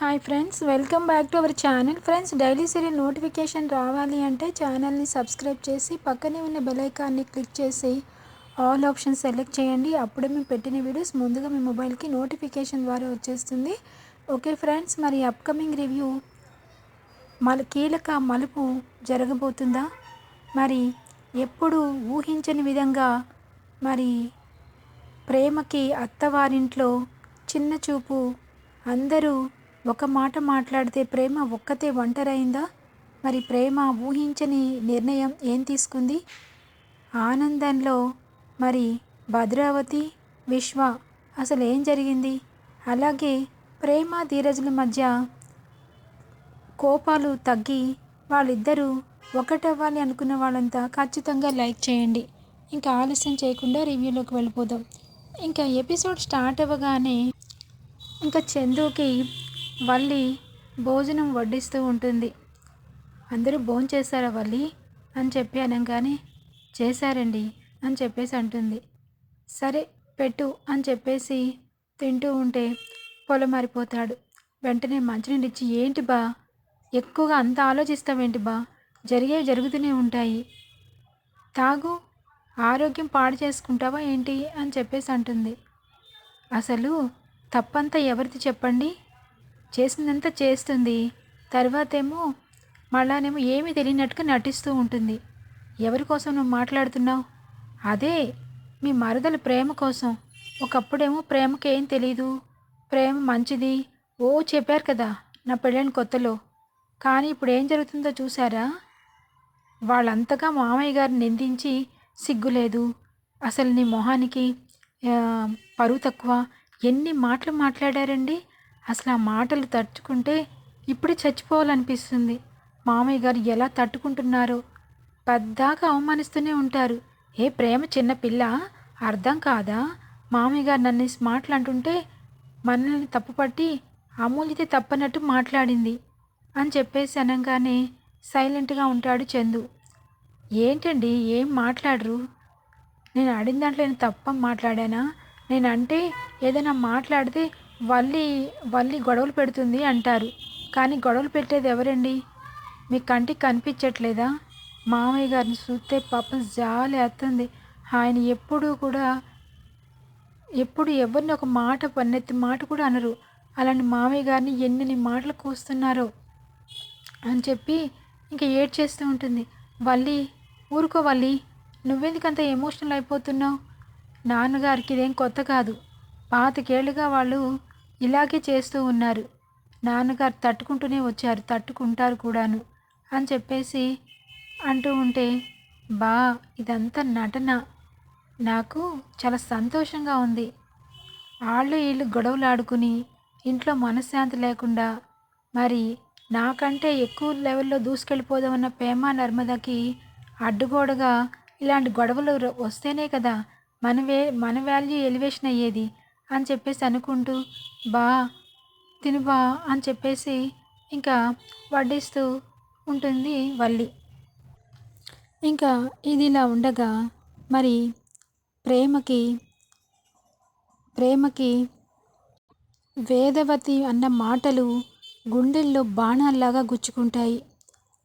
Hi friends welcome back to our channel friends daily serial notification రావాలి అంటే ఛానల్ని subscribe చేసి పక్కనే ఉన్న బెలైకాన్ని క్లిక్ చేసి ఆల్ ఆప్షన్ సెలెక్ట్ చేయండి. అప్పుడే మేము పెట్టిన వీడియోస్ ముందుగా మీ మొబైల్కి నోటిఫికేషన్ ద్వారా వచ్చేస్తుంది. ఓకే ఫ్రెండ్స్ మరి అప్కమింగ్ రివ్యూ మల కీలక మలుపు జరగబోతుందా? మరి ఎప్పుడు ఊహించని విధంగా మరి ప్రేమకి అత్తవారింట్లో చిన్న చూపు అందరూ ఒక మాట మాట్లాడితే ప్రేమ ఒక్కతే ఒంటరైందా? మరి ప్రేమ ఊహించని నిర్ణయం ఏం తీసుకుంది? ఆనందంలో మరి భద్రావతి విశ్వ అసలు ఏం జరిగింది? అలాగే ప్రేమ ధీరజుల మధ్య కోపాలు తగ్గి వాళ్ళిద్దరూ ఒకటవ్వాలి అనుకున్న వాళ్ళంతా ఖచ్చితంగా లైక్ చేయండి. ఇంకా ఆలస్యం చేయకుండా రివ్యూలోకి వెళ్ళిపోదాం. ఇంకా ఎపిసోడ్ స్టార్ట్ అవ్వగానే ఇంకా చందుకి వల్లి భోజనం వడ్డిస్తూ ఉంటుంది. అందరూ భోజనం వల్లి? అని చెప్పి అనగానే చేశారండి అని చెప్పేసి అంటుంది. సరే పెట్టు అని చెప్పేసి తింటూ ఉంటే పొలం మారిపోతాడు వెంటనే మంచినీళ్ళు ఇచ్చి ఏంటి బా? ఎక్కువగా అంత ఆలోచిస్తావేంటి బా? జరిగేవి జరుగుతూనే ఉంటాయి. తాగు ఆరోగ్యం పాడు చేసుకుంటావా ఏంటి? అని చెప్పేసి అంటుంది. అసలు తప్పంతా ఎవరిది చెప్పండి? చేసిందంతా చేస్తుంది. తర్వాతేమో మళ్ళానేమో ఏమీ తెలియనట్టుగా నటిస్తూ ఉంటుంది. ఎవరి కోసం నువ్వు మాట్లాడుతున్నావు? అదే మీ మరదల ప్రేమ కోసం. ఒకప్పుడేమో ప్రేమకి ఏం తెలీదు. ప్రేమ మంచిది. ఓ చెప్పారు కదా నా పెళ్ళని కొత్తలో. కానీ ఇప్పుడు ఏం జరుగుతుందో చూసారా వాళ్ళంతగా మామయ్య గారిని నిందించి సిగ్గులేదు. అసలు నీ మొహానికి పరువు తక్కువ. ఎన్ని మాటలు మాట్లాడారండి? అసలు ఆ మాటలు తట్టుకుంటే ఇప్పుడే చచ్చిపోవాలనిపిస్తుంది. మామయ్య గారు ఎలా తట్టుకుంటున్నారో. పెద్దాగా అవమానిస్తూనే ఉంటారు. ఏ ప్రేమ చిన్న పిల్ల? అర్థం కాదా? మామయ్య గారు నన్ను మాటలు అంటుంటే మనల్ని తప్పుపట్టి అమూల్యతే తప్పనట్టు మాట్లాడింది అని చెప్పేసి అనగానే సైలెంట్గా ఉంటాడు చందు. ఏంటండి? ఏం మాట్లాడరు? నేను అడిగిన దాంట్లో నేను తప్ప మాట్లాడానా? నేను అంటే ఏదైనా మాట్లాడితే వల్లి వల్లి గొడవలు పెడుతుంది అంటారు. కానీ గొడవలు పెట్టేది ఎవరండి? మీ కంటికి కనిపించట్లేదా? మామయ్య గారిని చూస్తే పాపం జాలి వస్తుంది. ఆయన ఎప్పుడూ కూడా ఎప్పుడు ఎవరిని ఒక మాట పన్నెత్తి మాట కూడా అనరు. అలాంటి మామయ్య గారిని ఎన్ని మాటలు కూస్తున్నారో అని చెప్పి ఇంకా ఏడ్ చేస్తూ ఉంటుంది. వల్లి ఊరుకో వల్లి నువ్వెందుకంత ఎమోషనల్ అయిపోతున్నావు? నాన్నగారికి ఇదేం కొత్త కాదు. పాతికేళ్ళుగా వాళ్ళు ఇలాగే చేస్తూ ఉన్నారు. నాన్నగారు తట్టుకుంటూనే వచ్చారు. తట్టుకుంటారు కూడాను అని చెప్పేసి అంటూ ఉంటే బా ఇదంతా నటన. నాకు చాలా సంతోషంగా ఉంది. వాళ్ళు వీళ్ళు గొడవలు ఆడుకుని ఇంట్లో మనశ్శాంతి లేకుండా మరి నాకంటే ఎక్కువ లెవెల్లో దూసుకెళ్ళిపోదామన్న ప్రేమ నర్మదకి అడ్డుగోడగా ఇలాంటి గొడవలు వస్తేనే కదా మన వే మన వాల్యూ ఎలివేషన్ అయ్యేది అని చెప్పేసి అనుకుంటూ బా తిను బా అని చెప్పేసి ఇంకా వడ్డిస్తూ ఉంటుంది వల్లి. ఇంకా ఇది ఇలా ఉండగా మరి ప్రేమకి ప్రేమకి వేదవతి అన్న మాటలు గుండెల్లో బాణాల్లాగా గుచ్చుకుంటాయి.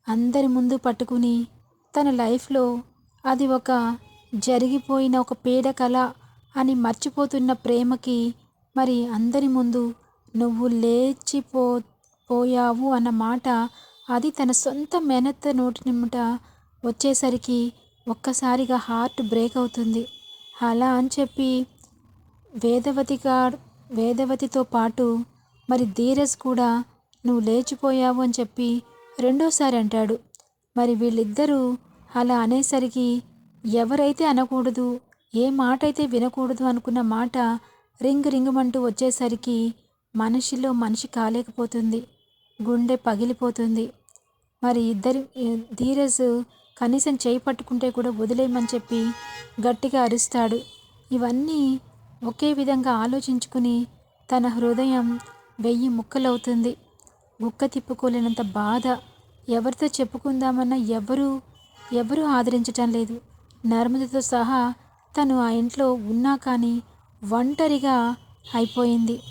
అందరి ముందు పట్టుకుని తన లైఫ్లో అది ఒక జరిగిపోయిన ఒక పేడ కళ అని మర్చిపోతున్న ప్రేమకి మరి అందరి ముందు నువ్వు లేచిపో పోయావు అన్న మాట అది తన సొంత మెనత్త నోటి నిమ్మట వచ్చేసరికి ఒక్కసారిగా హార్ట్ బ్రేక్ అవుతుంది. అలా అని చెప్పి వేదవతిగా వేదవతితో పాటు మరి ధీరజ్ కూడా నువ్వు లేచిపోయావు అని చెప్పి రెండోసారి అంటాడు. మరి వీళ్ళిద్దరూ అలా అనేసరికి ఎవరైతే అనకూడదు ఏ మాట అయితే వినకూడదు అనుకున్న మాట రింగ్ రింగుమంటూ వచ్చేసరికి మనిషిలో మనిషి కాలేకపోతుంది. గుండె పగిలిపోతుంది. మరి ఇద్దరి ధీరజ్ కనీసం చేయి పట్టుకుంటే కూడా వదిలేయమని చెప్పి గట్టిగా అరుస్తాడు. ఇవన్నీ ఒకే విధంగా ఆలోచించుకుని తన హృదయం వెయ్యి ముక్కలవుతుంది. గుక్క తిప్పుకోలేనంత బాధ. ఎవరితో చెప్పుకుందామన్నా ఎవరు ఎవరూ ఆదరించటం లేదు. నర్మదతో సహా తను ఆ ఇంట్లో ఉన్నా కానీ ఒంటరిగా అయిపోయింది.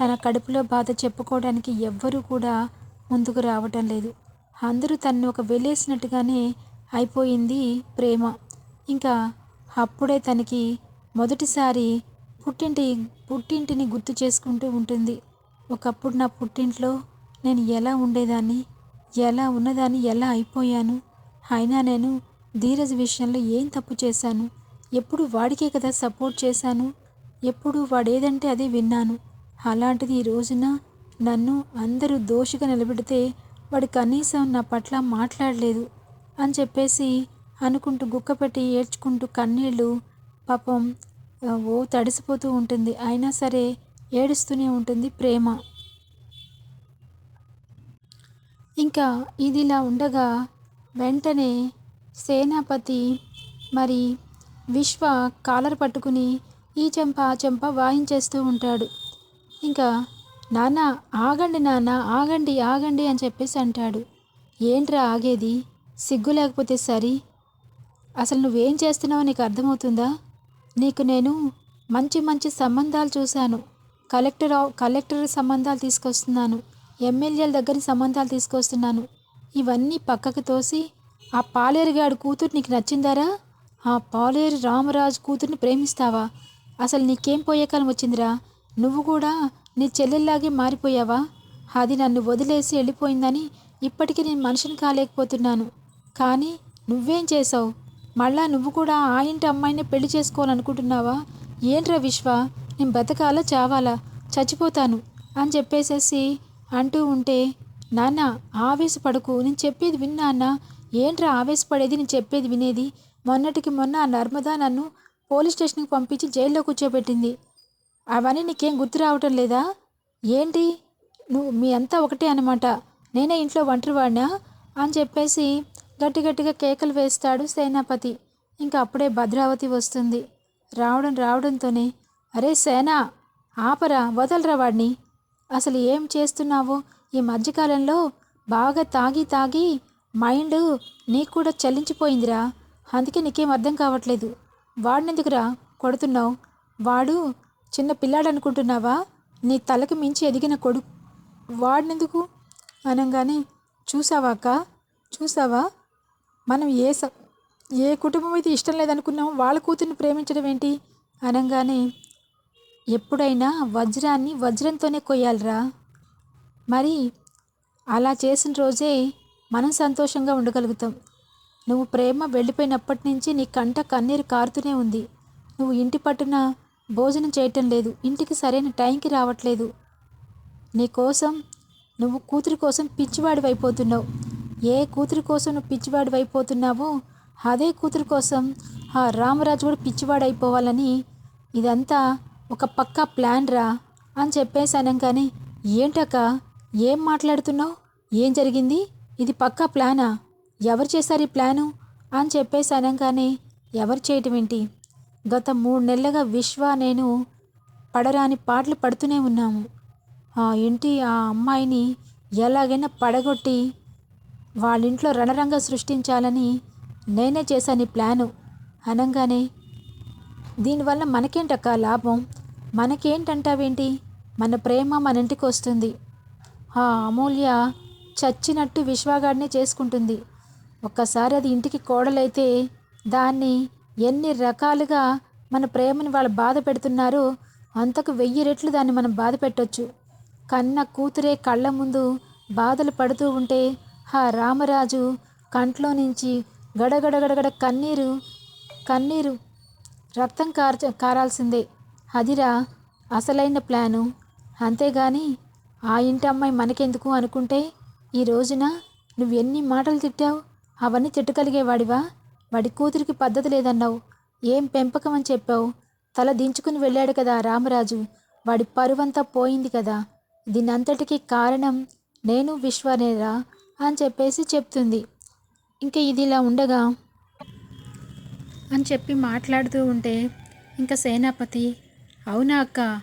తన కడుపులో బాధ చెప్పుకోవడానికి ఎవ్వరూ కూడా ముందుకు రావటం లేదు. అందరూ తన్ని ఒక వెళ్ళేసినట్టుగానే అయిపోయింది ప్రేమ. ఇంకా అప్పుడే తనకి మొదటిసారి పుట్టింటి పుట్టింటిని గుర్తు చేసుకుంటూ ఉంటుంది. ఒకప్పుడు నా పుట్టింట్లో నేను ఎలా ఉండేదాన్ని ఎలా ఉన్నదాన్ని ఎలా అయిపోయాను. అయినా నేను ధీరజ్ విషయంలో ఏం తప్పు చేశాను? ఎప్పుడు వాడికే కదా సపోర్ట్ చేశాను. ఎప్పుడు వాడేదంటే అదే విన్నాను. అలాంటిది ఈ రోజున నన్ను అందరూ దోషిగా నిలబెడితే వాడు కనీసం నా పట్ల మాట్లాడలేదు అని చెప్పేసి అనుకుంటూ గుక్కపెట్టి ఏడ్చుకుంటూ కన్నీళ్ళు పాపం ఓ తడిసిపోతూ ఉంటుంది. అయినా సరే ఏడుస్తూనే ఉంటుంది ప్రేమ. ఇంకా ఇదిలా ఉండగా వెంటనే సేనాపతి మరి విశ్వ కాలర్ పట్టుకుని ఈ చెంప ఆ చెంప వాయించేస్తూ ఉంటాడు. ఇంకా నాన్న ఆగండి నాన్న ఆగండి ఆగండి అని చెప్పేసి అంటాడు. ఏంట్రా ఆగేది? సిగ్గు లేకపోతే సరి? అసలు నువ్వేం చేస్తున్నావో నీకు అర్థమవుతుందా? నీకు నేను మంచి మంచి సంబంధాలు చూశాను. కలెక్టర్ కలెక్టర్ సంబంధాలు తీసుకొస్తున్నాను. ఎమ్మెల్యేల దగ్గర సంబంధాలు తీసుకొస్తున్నాను. ఇవన్నీ పక్కకు తోసి ఆ పాలేరుగాడు కూతురు నీకు నచ్చిందారా? ఆ పాలేరు రామరాజు కూతుర్ని ప్రేమిస్తావా? అసలు నీకేం పోయే కాలం వచ్చిందిరా? నువ్వు కూడా నీ చెల్లెల్లాగే మారిపోయావా? అది నన్ను వదిలేసి వెళ్ళిపోయిందని ఇప్పటికీ నేను మనిషిని కాలేకపోతున్నాను. కానీ నువ్వేం చేసావు మళ్ళా నువ్వు కూడా ఆ ఇంటి అమ్మాయిని పెళ్ళి చేసుకోవాలనుకుంటున్నావా? ఏంట్రా విశ్వ? నేను బతకాలా చావాలా? చచ్చిపోతాను అని చెప్పేసేసి అంటూ ఉంటే నాన్న ఆవేశపడకు. నేను చెప్పేది విన్నా అన్న. ఏంట్రా ఆవేశపడేది? నేను చెప్పేది వినేది? మొన్నటికి మొన్న ఆ నర్మదా నన్ను పోలీస్ స్టేషన్కి పంపించి జైల్లో కూర్చోబెట్టింది. అవన్నీ నీకేం గుర్తు రావటం లేదా? ఏంటి? నువ్వు మీ అంతా ఒకటే అనమాట నేనే ఇంట్లో ఒంటరివాడినా అని చెప్పేసి గట్టి గట్టిగా కేకలు వేస్తాడు సేనాపతి. ఇంకా అప్పుడే భద్రావతి వస్తుంది. రావడం రావడంతోనే అరే సేనా ఆపరా వదలరా వాడిని? అసలు ఏం చేస్తున్నావు? ఈ మధ్యకాలంలో బాగా తాగి తాగి మైండ్ నీకు కూడా చల్లించిపోయిందిరా అందుకే నీకేం అర్థం కావట్లేదు. వాడినెందుకురా? కొడుతున్నావు. వాడు చిన్న పిల్లాడు అనుకుంటున్నావా నీ తలకి మించి ఎదిగిన కొడుకు. వాడినెందుకు? అనగానే చూసావా అక్క? చూసావా? మనం ఏ స ఏ కుటుంబం అయితే ఇష్టం లేదనుకున్నామో వాళ్ళ కూతుర్ని ప్రేమించడం ఏంటి? అనగానే ఎప్పుడైనా వజ్రాన్ని వజ్రంతోనే కొయ్యాలిరా. మరి అలా చేసిన రోజే మనం సంతోషంగా ఉండగలుగుతాం. నువ్వు ప్రేమ వెళ్ళిపోయినప్పటి నుంచి నీ కంట కన్నీరు కారుతూనే ఉంది. నువ్వు ఇంటి పట్టున భోజనం చేయటం లేదు. ఇంటికి సరైన టైంకి రావట్లేదు. నీ కోసం నువ్వు కూతురి కోసం పిచ్చివాడివి అయిపోతున్నావు ఏ కూతురి కోసం నువ్వు పిచ్చివాడి అయిపోతున్నావో అదే కూతురి కోసం ఆ రామరాజు కూడా పిచ్చివాడు అయిపోవాలని ఇదంతా ఒక పక్కా ప్లాన్ రా అని చెప్పేశాను కానీ ఏంటక్క? ఏం మాట్లాడుతున్నావు? ఏం జరిగింది? ఇది పక్కా ప్లానా? ఎవరు చేశారు ఈ ప్లాను? అని చెప్పేసి అనగానే ఎవరు చేయటం ఏంటి? గత మూడు నెలలుగా విశ్వ నేను పడరాని పాటలు పడుతూనే ఉన్నాము. ఆ ఇంటి ఆ అమ్మాయిని ఎలాగైనా పడగొట్టి వాళ్ళ ఇంట్లో రణరంగ సృష్టించాలని నేనే చేశాను ఈ ప్లాను. అనగానే దీనివల్ల మనకేంటక్క లాభం? మనకేంటంటావేంటి? మన ప్రేమ మన ఇంటికి వస్తుంది ఆ అమూల్య చచ్చినట్టు విశ్వాగాడినే చేసుకుంటుంది. ఒక్కసారి అది ఇంటికి కోడలైతే దాన్ని ఎన్ని రకాలుగా మన ప్రేమని వాళ్ళు బాధ పెడుతున్నారో అంతకు వెయ్యి రెట్లు దాన్ని మనం బాధ పెట్టొచ్చు. కన్న కూతురే కళ్ళ ముందు బాధలు పడుతూ ఉంటే ఆ రామరాజు కంట్లో నుంచి గడగడగడగడ కన్నీరు కన్నీరు రక్తం కార కారాల్సిందే. అదిరా అసలైన ప్లాను. అంతేగాని ఆ ఇంటి అమ్మాయి మనకెందుకు అనుకుంటే ఈ రోజున నువ్వు ఎన్ని మాటలు తిట్టావు? అవన్నీ తిట్టగలిగేవాడివా వాడి కూతురికి పద్ధతి లేదన్నావు. ఏం పెంపకం అని చెప్పావు? తల దించుకుని వెళ్ళాడు కదా రామరాజు. వాడి పరువంతా పోయింది కదా. దీనంతటికీ కారణం నేను విశ్వనేరా అని చెప్పేసి చెప్తుంది. ఇంకా ఇది ఇలా ఉండగా అని చెప్పి మాట్లాడుతూ ఉంటే ఇంకా సేనాపతి అవునా అక్క?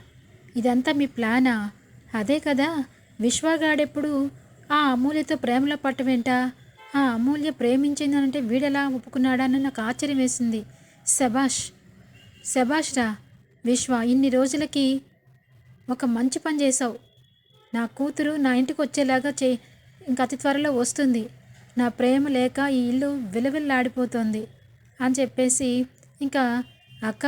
ఇదంతా మీ ప్లానా? అదే కదా. విశ్వగాడెప్పుడు ఆ అమూల్యతో ప్రేమలో పట్టవేంటా? ఆ అమూల్య ప్రేమించిందనంటే వీడెలా ఒప్పుకున్నాడని నాకు ఆశ్చర్యం వేసింది. శబాష్ శబాష్ రా విశ్వ ఇన్ని రోజులకి ఒక మంచి పని చేసావు నా కూతురు నా ఇంటికి వచ్చేలాగా చే ఇంక అతి త్వరలో వస్తుంది. నా ప్రేమ లేక ఈ ఇల్లు విలవిల్లాడిపోతుంది అని చెప్పేసి ఇంకా అక్క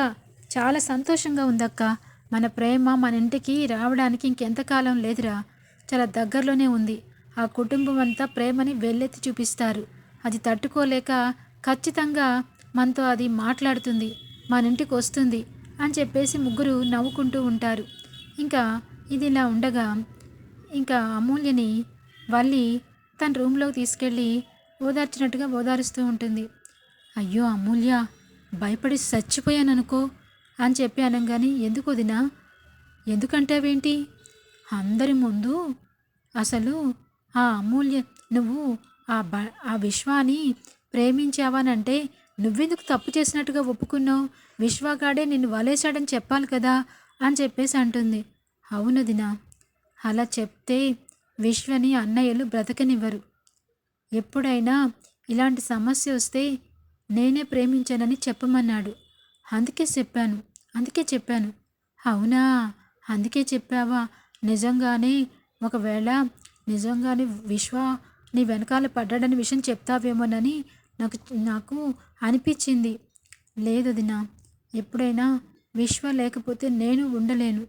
చాలా సంతోషంగా ఉందక్క. మన ప్రేమ మన ఇంటికి రావడానికి ఇంకెంతకాలం లేదురా. చాలా దగ్గరలోనే ఉంది. ఆ కుటుంబం అంతా ప్రేమని వెళ్ళెత్తి చూపిస్తారు. అది తట్టుకోలేక ఖచ్చితంగా మనతో అది మాట్లాడుతుంది మన ఇంటికి వస్తుంది అని చెప్పేసి ముగ్గురు నవ్వుకుంటూ ఉంటారు. ఇంకా ఇది ఇలా ఉండగా ఇంకా అమూల్యని వల్లి తన రూమ్లోకి తీసుకెళ్ళి ఓదార్చినట్టుగా ఓదారుస్తూ ఉంటుంది. అయ్యో అమూల్య భయపడి చచ్చిపోయాననుకో అని చెప్పి అనగానే ఎందుకు వదినా ఎందుకంటావేంటి? అందరి ముందు అసలు ఆ అమూల్య నువ్వు ఆ బ ఆ విశ్వాని ప్రేమించావనంటే నువ్వెందుకు తప్పు చేసినట్టుగా ఒప్పుకున్నావు? విశ్వగాడే నిన్ను వలేశాడని చెప్పాలి కదా అని చెప్పేసి అంటుంది. అవును దినా. అలా చెప్తే విశ్వని అన్నయ్యలు బ్రతకనివ్వరు. ఎప్పుడైనా ఇలాంటి సమస్య వస్తే నేనే ప్రేమించానని చెప్పమన్నాడు. అందుకే చెప్పాను అందుకే చెప్పాను. అవునా? అందుకే చెప్పావా? నిజంగానే ఒకవేళ నిజంగానే విశ్వ నీ వెనకాల పడ్డాడని విషయం చెప్తావేమోనని నాకు నాకు అనిపించింది. లేదు దినా ఎప్పుడైనా విశ్వ లేకపోతే నేను ఉండలేను.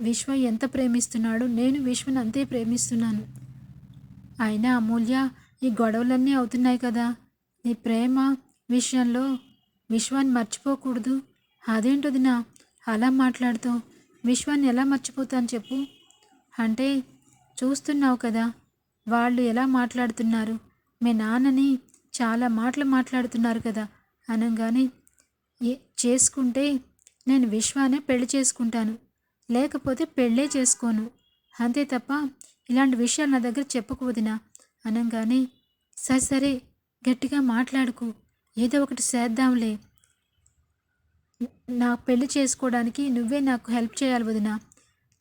విశ్వ ఎంత ప్రేమిస్తున్నాడో నేను విశ్వని అంతే ప్రేమిస్తున్నాను. అయినా అమూల్య ఈ గొడవలన్నీ అవుతున్నాయి కదా. నీ ప్రేమ విషయంలో విశ్వాన్ని మర్చిపోకూడదు. అదేంటోదినా అలా మాట్లాడుతావు విశ్వాన్ని ఎలా మర్చిపోతాను చెప్పు. అంటే చూస్తున్నావు కదా. వాళ్ళు ఎలా మాట్లాడుతున్నారు? మీ నాన్నని చాలా మాటలు మాట్లాడుతున్నారు కదా. అనగానే ఏ చేసుకుంటే నేను విశ్వానే పెళ్ళి చేసుకుంటాను. లేకపోతే పెళ్ళే చేసుకోను. అంతే తప్ప ఇలాంటి విషయాలు నా దగ్గర చెప్పకూడదునా అనగానే సరే సరే గట్టిగా మాట్లాడుకు. ఏదో ఒకటి చేద్దాంలే. నా పెళ్ళి చేసుకోవడానికి నువ్వే నాకు హెల్ప్ చేయాలి వదినా.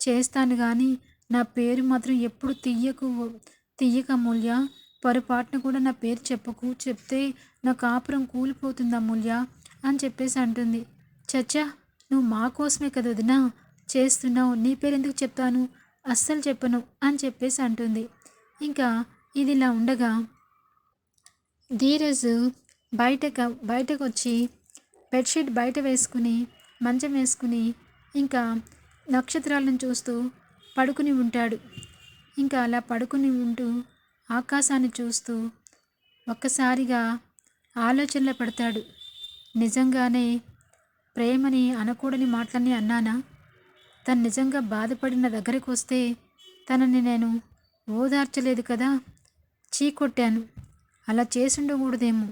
చేస్తాను కానీ నా పేరు మాత్రం ఎప్పుడు తీయకు తీయక అమూల్య. పొరపాటున కూడా నా పేరు చెప్పకు. చెప్తే నా కాపురం కూలిపోతుంది అమూల్య? అని చెప్పేసి అంటుంది. చచ్చా నువ్వు మా కోసమే కదా వదినా? చేస్తున్నావు. నీ పేరు ఎందుకు చెప్తాను? అస్సలు చెప్పను అని చెప్పేసి అంటుంది. ఇంకా ఇది ఇలా ఉండగా ధీరజ్ బయట బయటకు వచ్చి బెడ్షీట్ బయట వేసుకుని మంచం వేసుకుని ఇంకా నక్షత్రాలను చూస్తూ పడుకుని ఉంటాడు. ఇంకా అలా పడుకుని ఉంటూ ఆకాశాన్ని చూస్తూ ఒక్కసారిగా ఆలోచనలో పడతాడు. నిజంగానే ప్రేమని అనకూడని మాటలని అన్నానా? తను నిజంగా బాధపడిన దగ్గరకు వస్తే తనని నేను ఓదార్చలేదు కదా? చీకొట్టాను అలా చేసుండకూడదేమో.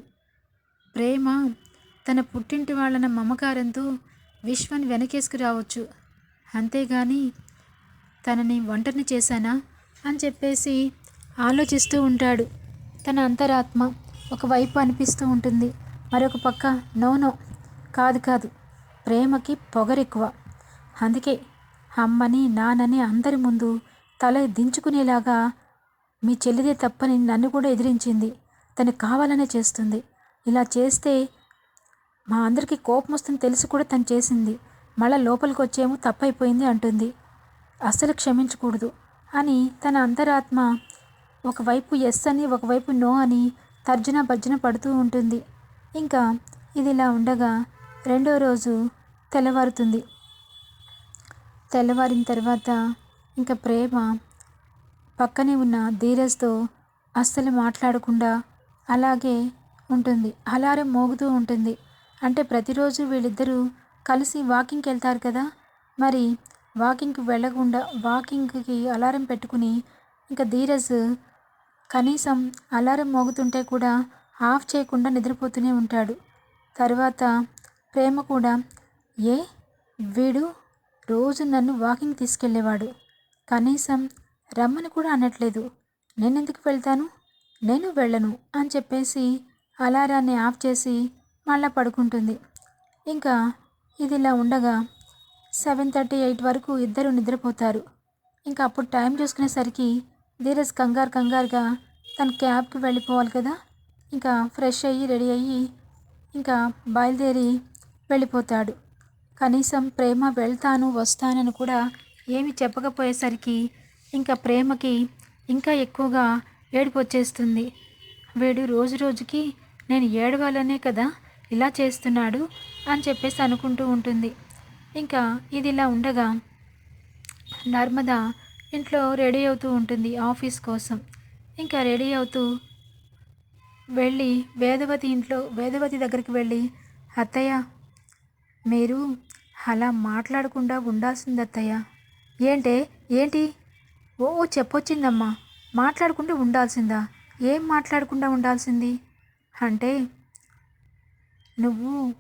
ప్రేమ తన పుట్టింటి వాళ్ళన మమకారంతో విశ్వాన్ని వెనకేసుకు రావచ్చు అంతేగాని తనని వంటని చేశానా? అని చెప్పేసి ఆలోచిస్తూ ఉంటాడు. తన అంతరాత్మ ఒకవైపు అనిపిస్తూ ఉంటుంది. మరొక పక్క నో నో. కాదు కాదు. ప్రేమకి పొగరెక్కువ. అందుకే అమ్మని నాన్నని అందరి ముందు తల దించుకునేలాగా మీ చెల్లిదే తప్పని నన్ను కూడా ఎదిరించింది. తను కావాలనే చేస్తుంది. ఇలా చేస్తే మా అందరికీ కోపం వస్తుంది తెలిసి కూడా తను చేసింది. మళ్ళీ లోపలికి వచ్చేమో తప్పైపోయింది అంటుంది. అస్సలు క్షమించకూడదు అని తన అంతరాత్మ ఒకవైపు ఎస్ అని ఒకవైపు నో అని తర్జన భర్జన పడుతూ ఉంటుంది. ఇంకా ఇది ఇలా ఉండగా రెండో రోజు తెల్లవారుతుంది. తెల్లవారిన తర్వాత ఇంకా ప్రేమ పక్కనే ఉన్న ధీరజ్తో అస్సలు మాట్లాడకుండా అలాగే ఉంటుంది. అలారం మోగుతూ ఉంటుంది. అంటే ప్రతిరోజు వీళ్ళిద్దరూ కలిసి వాకింగ్కి వెళ్తారు కదా? మరి వాకింగ్కి వెళ్ళకుండా వాకింగ్కి అలారం పెట్టుకుని ఇంకా ధీరజ్ కనీసం అలారం మోగుతుంటే కూడా ఆఫ్ చేయకుండా నిద్రపోతూనే ఉంటాడు. తర్వాత ప్రేమ కూడా ఏ? వీడు రోజు నన్ను వాకింగ్ తీసుకెళ్ళేవాడు. కనీసం రమ్మని కూడా అనట్లేదు. నేనెందుకు వెళ్తాను? నేను వెళ్ళను అని చెప్పేసి అలారాన్ని ఆఫ్ చేసి మళ్ళా పడుకుంటుంది. ఇంకా ఇది ఇలా ఉండగా సెవెన్ థర్టీ ఎయిట్ వరకు ఇద్దరు నిద్రపోతారు. ఇంకా అప్పుడు టైం చూసుకునేసరికి ధీరజ్ కంగారు కంగారుగా తన క్యాబ్కి వెళ్ళిపోవాలి కదా? ఇంకా ఫ్రెష్ అయ్యి రెడీ అయ్యి ఇంకా బయలుదేరి వెళ్ళిపోతాడు. కనీసం ప్రేమ వెళ్తాను వస్తానని కూడా ఏమి చెప్పకపోయేసరికి ఇంకా ప్రేమకి ఇంకా ఎక్కువగా ఏడుపు వచ్చేస్తుంది వీడు రోజు రోజుకి నేను ఏడవాలనే కదా ఇలా చేస్తున్నాడు అని చెప్పేసి అనుకుంటూ ఉంటుంది. ఇంకా ఇది ఇలా ఉండగా నర్మద ఇంట్లో రెడీ అవుతూ ఉంటుంది ఆఫీస్ కోసం. ఇంకా రెడీ అవుతూ వెళ్ళి వేదవతి ఇంట్లో వేదవతి దగ్గరికి వెళ్ళి అత్తయ్య మీరు అలా మాట్లాడకుండా ఉండాల్సింది అత్తయ్య. ఏంటే? ఏంటి? ఓ చెప్పొచ్చిందమ్మా. మాట్లాడకుండా ఉండాల్సిందా? ఏం మాట్లాడకుండా ఉండాల్సింది? అంటే నువ్వు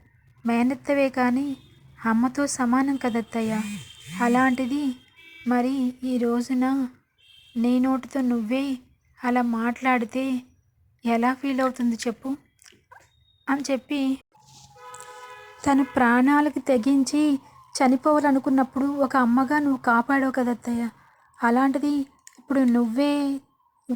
మేనత్తవే కానీ అమ్మతో సమానం కదత్తయ్య. అలాంటిది మరి ఈ రోజున నీ నోటితో నువ్వే అలా మాట్లాడితే ఎలా ఫీల్ అవుతుంది చెప్పు? అని చెప్పి తను ప్రాణాలకు తెగించి చనిపోవాలనుకున్నప్పుడు ఒక అమ్మగా నువ్వు కాపాడావు కదత్తయ్య. అలాంటిది ఇప్పుడు నువ్వే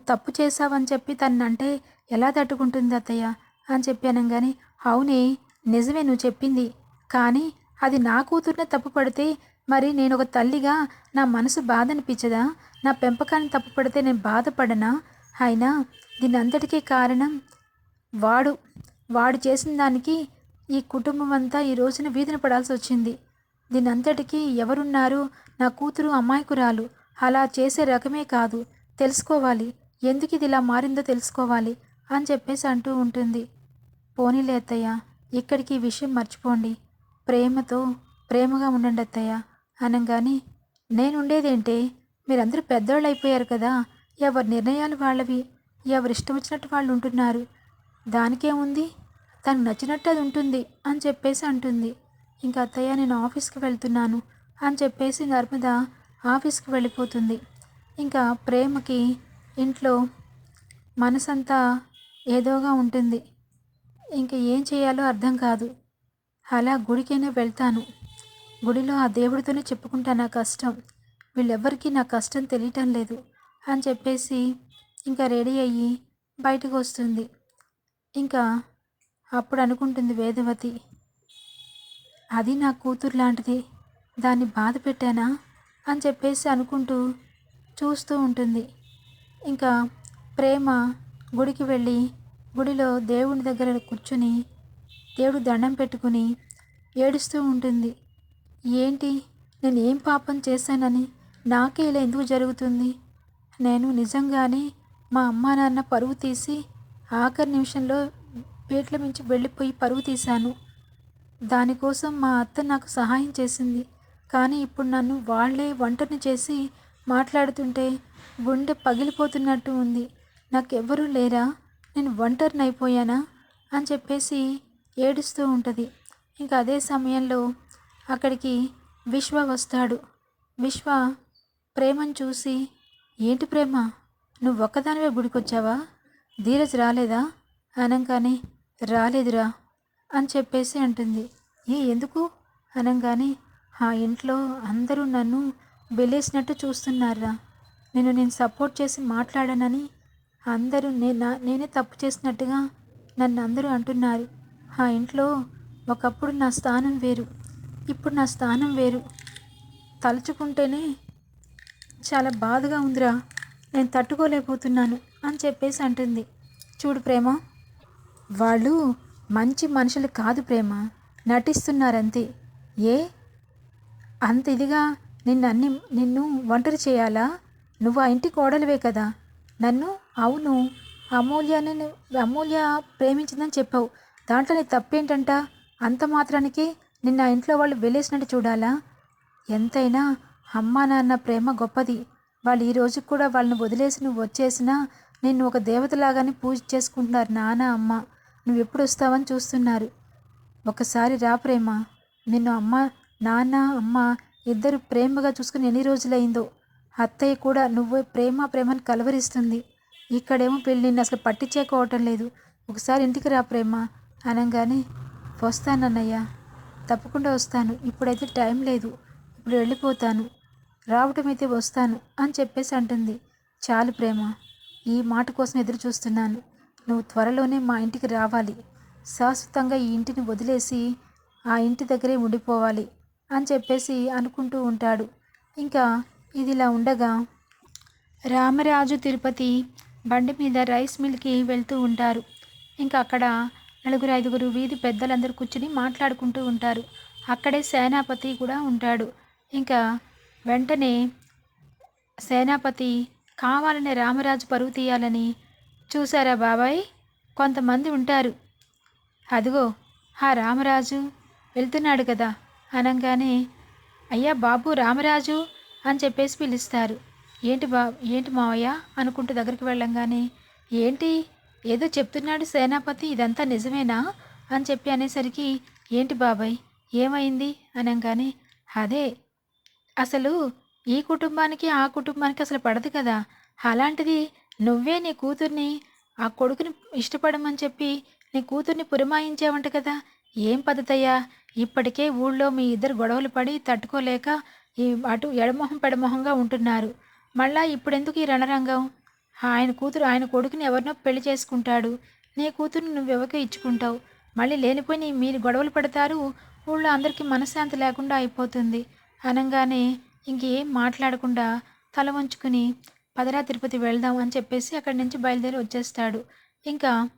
తప్పు చేసావని చెప్పి తను అంటే ఎలా తట్టుకుంటుంది అత్తయ్య? అని చెప్పాను కానీ అవునే నిజమే నువ్వు చెప్పింది. కానీ అది నా కూతుర్నే తప్పు పడితే మరి నేను ఒక తల్లిగా నా మనసు బాధ అనిపించదా నా పెంపకాన్ని తప్పు పడితే నేను బాధపడనా? అయినా దీని అంతటికీ కారణం వాడు. వాడు చేసిన దానికి ఈ కుటుంబం అంతా ఈ రోజున వీధిన పడాల్సి వచ్చింది దీని అంతటికీ ఎవరున్నారు? నా కూతురు అమాయకురాలు. అలా చేసే రకమే కాదు. తెలుసుకోవాలి. ఎందుకు ఇది ఇలా మారిందో తెలుసుకోవాలి అని చెప్పేసి అంటూ ఉంటుంది. పోనీలే అత్తయ్య ఇక్కడికి ఈ విషయం మర్చిపోండి. ప్రేమతో ప్రేమగా ఉండండి అత్తయ్య. అనగానే నేనుండేదేంటే మీరందరూ పెద్దోళ్ళు అయిపోయారు కదా ఎవరి నిర్ణయాలు వాళ్ళవి ఎవరి ఇష్టం వచ్చినట్టు వాళ్ళు ఉంటున్నారు దానికేముంది? తనకు నచ్చినట్టు అది ఉంటుంది అని చెప్పేసి అంటుంది. ఇంకా అత్తయ్య నేను ఆఫీస్కి వెళ్తున్నాను అని చెప్పేసి నర్మద ఆఫీస్కి వెళ్ళిపోతుంది. ఇంకా ప్రేమకి ఇంట్లో మనసంతా ఏదోగా ఉంటుంది. ఇంకా ఏం చేయాలో అర్థం కాదు. అలా గుడికైనా వెళ్తాను. గుడిలో ఆ దేవుడితోనే చెప్పుకుంటా నా కష్టం. వీళ్ళెవ్వరికీ నా కష్టం తెలియటం లేదు అని చెప్పేసి ఇంకా రెడీ అయ్యి బయటకు వస్తుంది. ఇంకా అప్పుడు అనుకుంటుంది వేదవతి అది నా కూతురు లాంటిది. దాన్ని బాధ పెట్టానా? అని చెప్పేసి అనుకుంటూ చూస్తూ ఉంటుంది. ఇంకా ప్రేమ గుడికి వెళ్ళి గుడిలో దేవుని దగ్గర కూర్చుని దేవుడు దండం పెట్టుకుని ఏడుస్తూ ఉంటుంది. ఏంటి? నేను ఏం పాపం చేశానని నాకే ఇలా ఎందుకు జరుగుతుంది? నేను నిజంగానే మా అమ్మ నాన్న పరువు తీసి ఆఖరి నిమిషంలో పీట్ల మించి వెళ్ళిపోయి పరువు తీశాను. దానికోసం మా అత్త నాకు సహాయం చేసింది. కానీ ఇప్పుడు నన్ను వాళ్ళే వంటని చేసి మాట్లాడుతుంటే గుండె పగిలిపోతున్నట్టు ఉంది. నాకెవ్వరూ లేరా? నేను ఒంటరినైపోయానా? అని చెప్పేసి ఏడుస్తూ ఉంటుంది. ఇంకా అదే సమయంలో అక్కడికి విశ్వ వస్తాడు. విశ్వ ప్రేమను చూసి ఏంటి ప్రేమ? నువ్వు ఒక్కదానివే గుడికొచ్చావా? ధీరజ్ రాలేదా? అనగానే రాలేదురా అని చెప్పేసి అంటుంది. ఏ ఎందుకు? అనగానే ఆ ఇంట్లో అందరూ నన్ను వెళ్ళేసినట్టు చూస్తున్నారా నేను నేను సపోర్ట్ చేసి మాట్లాడానని అందరూ నేను నేనే తప్పు చేసినట్టుగా నన్ను అందరూ అంటున్నారు. ఆ ఇంట్లో ఒకప్పుడు నా స్థానం వేరు ఇప్పుడు నా స్థానం వేరు. తలుచుకుంటేనే చాలా బాధగా ఉందిరా నేను తట్టుకోలేకపోతున్నాను అని చెప్పేసి అంటుంది. చూడు ప్రేమ వాళ్ళు మంచి మనుషులు కాదు ప్రేమ నటిస్తున్నారంతే. ఏ? అంత ఇదిగా నిన్ను అన్ని నిన్ను ఒంటరి చేయాలా? నువ్వు ఆ ఇంటి కోడలివే కదా. నన్ను అవును అమూల్యని అమూల్య ప్రేమించిందని చెప్పావు. దాంట్లో నీ తప్పేంటంట? అంత మాత్రానికి నిన్న ఇంట్లో వాళ్ళు వెళ్ళేసినట్టు చూడాలా? ఎంతైనా అమ్మా నాన్న ప్రేమ గొప్పది. వాళ్ళు ఈ రోజు కూడా వాళ్ళని వదిలేసి నువ్వు వచ్చేసినా నిన్ను ఒక దేవతలాగానే పూజ చేసుకుంటున్నారు నాన్న అమ్మ. నువ్వు ఎప్పుడు వస్తావని చూస్తున్నారు. ఒకసారి రా ప్రేమ. నిన్ను అమ్మ నాన్న అమ్మ ఇద్దరు ప్రేమగా చూసుకుని ఎన్ని రోజులైందో. అత్తయ్య కూడా నువ్వు ప్రేమ ప్రేమని కలవరిస్తుంది. ఇక్కడేమో పెళ్ళి నిన్ను అసలు పట్టించేకోవటం లేదు. ఒకసారి ఇంటికి రా ప్రేమ. అనగానే వస్తానన్నయ్య తప్పకుండా వస్తాను. ఇప్పుడైతే టైం లేదు. ఇప్పుడు వెళ్ళిపోతాను. రావటం అయితే వస్తాను అని చెప్పేసి అంటుంది. చాలు ప్రేమ ఈ మాట కోసం ఎదురు చూస్తున్నాను. నువ్వు త్వరలోనే మా ఇంటికి రావాలి. శాశ్వతంగా ఈ ఇంటిని వదిలేసి ఆ ఇంటి దగ్గరే ఉండిపోవాలి అని చెప్పేసి అనుకుంటూ ఉంటాడు. ఇంకా ఇదిలా ఉండగా రామరాజు తిరుపతి బండి మీద రైస్ మిల్కి వెళ్తూ ఉంటారు. ఇంకా అక్కడ నలుగురు ఐదుగురు వీధి పెద్దలందరూ కూర్చుని మాట్లాడుకుంటూ ఉంటారు. అక్కడే సేనాపతి కూడా ఉంటాడు. ఇంకా వెంటనే సేనాపతి కావాలనే రామరాజు పరువు తీయాలని చూసారా బాబాయ్? కొంతమంది ఉంటారు. అదిగో ఆ రామరాజు వెళ్తున్నాడు కదా అనగానే అయ్యా బాబు రామరాజు అని చెప్పేసి పిలుస్తారు. ఏంటి బా ఏంటి మావయ్య? అనుకుంటూ దగ్గరికి వెళ్ళంగానే ఏంటి? ఏదో చెప్తున్నాడు సేనాపతి ఇదంతా నిజమేనా? అని చెప్పి అనేసరికి ఏంటి బాబాయ్ ఏమైంది? అనగానే అదే అసలు ఈ కుటుంబానికి ఆ కుటుంబానికి అసలు పడదు కదా. అలాంటిది నువ్వే నీ కూతుర్ని ఆ కొడుకుని ఇష్టపడమని చెప్పి నీ కూతుర్ని పురమాయించావంట కదా. ఏం పద్ధతయ్యా? ఇప్పటికే ఊళ్ళో మీ ఇద్దరు గొడవలు పడి తట్టుకోలేక ఈ అటు ఎడమొహం పెడమొహంగా ఉంటున్నారు. మళ్ళా ఇప్పుడెందుకు ఈ రణరంగం? ఆయన కూతురు ఆయన కొడుకుని ఎవరినో పెళ్ళి చేసుకుంటాడు. నీ కూతుర్ని నువ్వెవరికో ఇచ్చుకుంటావు. మళ్ళీ లేనిపోయి మీరు గొడవలు పెడతారు. ఊళ్ళో అందరికీ మనశ్శాంతి లేకుండా అయిపోతుంది. అనగానే ఇంకేం మాట్లాడకుండా తల వంచుకుని పదరా తిరుపతి వెళ్దాం అని చెప్పేసి అక్కడి నుంచి బయలుదేరి వచ్చేస్తాడు. ఇంకా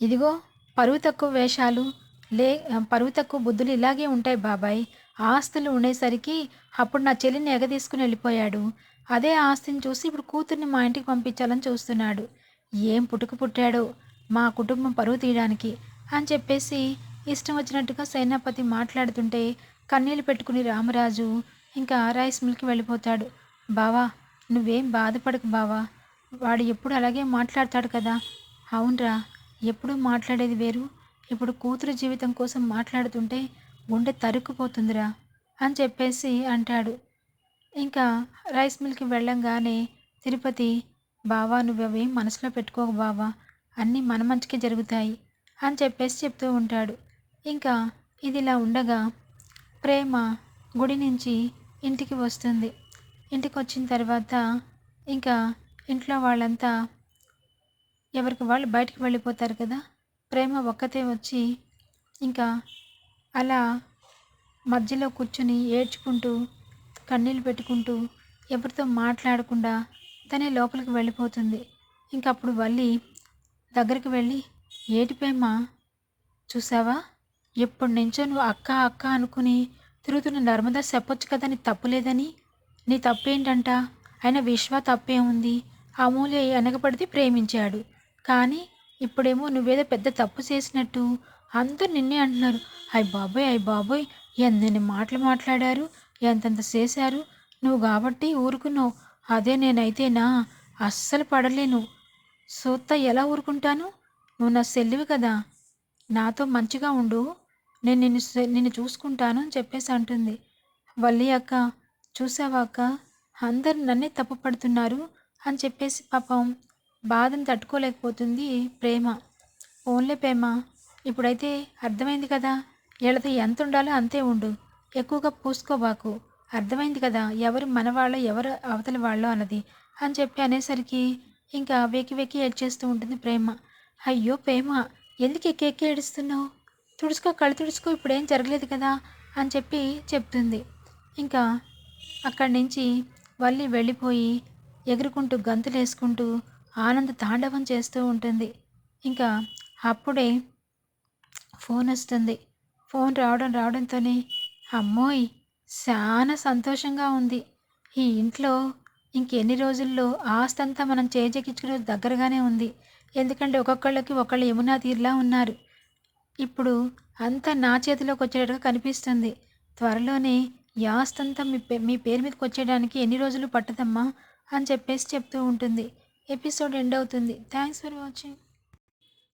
ఇదిగో పరువు తక్కువ వేషాలు లే పరువు తక్కువ బుద్ధులు ఇలాగే ఉంటాయి బాబాయ్. ఆస్తులు ఉండేసరికి అప్పుడు నా చెల్లిని ఎగదీసుకుని వెళ్ళిపోయాడు. అదే ఆస్తిని చూసి ఇప్పుడు కూతుర్ని మా ఇంటికి పంపించాలని చూస్తున్నాడు. ఏం పుట్టుకు పుట్టాడో మా కుటుంబం పరువు తీయడానికి అని చెప్పేసి ఇష్టం వచ్చినట్టుగా సేనాపతి మాట్లాడుతుంటే కన్నీళ్ళు పెట్టుకుని రామరాజు ఇంకా రైస్ మిల్కి వెళ్ళిపోతాడు. బావా నువ్వేం బాధపడకు బావా. వాడు ఎప్పుడు అలాగే మాట్లాడతాడు కదా. అవునరా ఎప్పుడూ మాట్లాడేది వేరు. ఇప్పుడు కూతురు జీవితం కోసం మాట్లాడుతుంటే గుండె తరుక్కుపోతుందిరా అని చెప్పేసి అంటాడు. ఇంకా రైస్ మిల్కి వెళ్ళంగానే తిరుపతి బావా నువ్వవి మనసులో పెట్టుకోకు బావా అన్నీ మన మంచికే జరుగుతాయి అని చెప్పేసి చెప్తూ ఉంటాడు. ఇంకా ఇదిలా ఉండగా ప్రేమ గుడి నుంచి ఇంటికి వస్తుంది. ఇంటికి వచ్చిన తర్వాత ఇంకా ఇంట్లో వాళ్ళంతా ఎవరికి వాళ్ళు బయటికి వెళ్ళిపోతారు కదా ప్రేమ ఒక్కతే వచ్చి ఇంకా అలా మధ్యలో కూర్చుని ఏడ్చుకుంటూ కన్నీళ్ళు పెట్టుకుంటూ ఎవరితో మాట్లాడకుండా తనే లోపలికి వెళ్ళిపోతుంది. ఇంకప్పుడు వల్లి దగ్గరికి వెళ్ళి ఏటిపేమా చూసావా? ఎప్పటి నుంచో నువ్వు అక్క అక్క అనుకుని తిరుగుతున్న నర్మదా చెప్పొచ్చు కదా నీ తప్పులేదని నీ తప్పేంటంట? ఆయన విశ్వ తప్పే ఉంది. అమూల్య వెనకపడితే ప్రేమించాడు. కానీ ఇప్పుడేమో నువ్వేదో పెద్ద తప్పు చేసినట్టు అందరు నిన్నే అంటున్నారు. అయ్ బాబోయ్ అయ్ బాబోయ్ ఎన్నెన్ని మాటలు మాట్లాడారు ఎంతెంత చేశారు నువ్వు కాబట్టి ఊరుకున్నావు. అదే నేనైతేనా? అస్సలు పడలేను. సూత్త ఎలా ఊరుకుంటాను? నువ్వు నా సెల్లివి కదా. నాతో మంచిగా ఉండు. నేను నిన్ను నిన్ను చూసుకుంటాను అని చెప్పేసి అంటుంది. వల్లి అక్క చూసావా అక్క? అందరు నన్నే తప్పు పడుతున్నారు అని చెప్పేసి పాపం బాధను తట్టుకోలేకపోతుంది ప్రేమ. ఓన్లే ప్రేమ. ఇప్పుడైతే అర్థమైంది కదా? వీళ్ళతో ఎంత ఉండాలో అంతే ఉండు. ఎక్కువగా పూసుకోబాకు. అర్థమైంది కదా? ఎవరు మనవాళ్ళో ఎవరు అవతలి వాళ్ళో అన్నది. అని చెప్పి అనేసరికి ఇంకా వెక్కి వెక్కి ఏడ్చేస్తూ ఉంటుంది ప్రేమ. అయ్యో ప్రేమ ఎందుకు ఎక్కెక్కి ఏడుస్తున్నావు? తుడుచుకో కళ్ళు తుడుచుకో ఇప్పుడేం జరగలేదు కదా? అని చెప్పి చెప్తుంది. ఇంకా అక్కడి నుంచి వల్లి వెళ్ళిపోయి ఎగురుకుంటూ గంతులేసుకుంటూ ఆనంద తాండవం చేస్తూ ఉంటుంది. ఇంకా అప్పుడే ఫోన్ వస్తుంది ఫోన్ రావడం రావడంతోనే అమ్మోయ్! చాలా సంతోషంగా ఉంది. ఈ ఇంట్లో ఇంకెన్ని రోజుల్లో ఆస్తంతా మనం చేజెక్కించుకునే దగ్గరగానే ఉంది. ఎందుకంటే ఒక్కొక్కళ్ళకి ఒకళ్ళు యమునా తీరులా ఉన్నారు. ఇప్పుడు అంతా నా చేతిలోకి వచ్చేటట్టుగా కనిపిస్తుంది. త్వరలోనే ఈ ఆస్తంతా మీ పే మీ పేరు మీదకి వచ్చేయడానికి ఎన్ని రోజులు పట్టదమ్మా? అని చెప్పేసి చెప్తూ ఉంటుంది. ఎపిసోడ్ ఎండ్ అవుతుంది. Thanks for watching.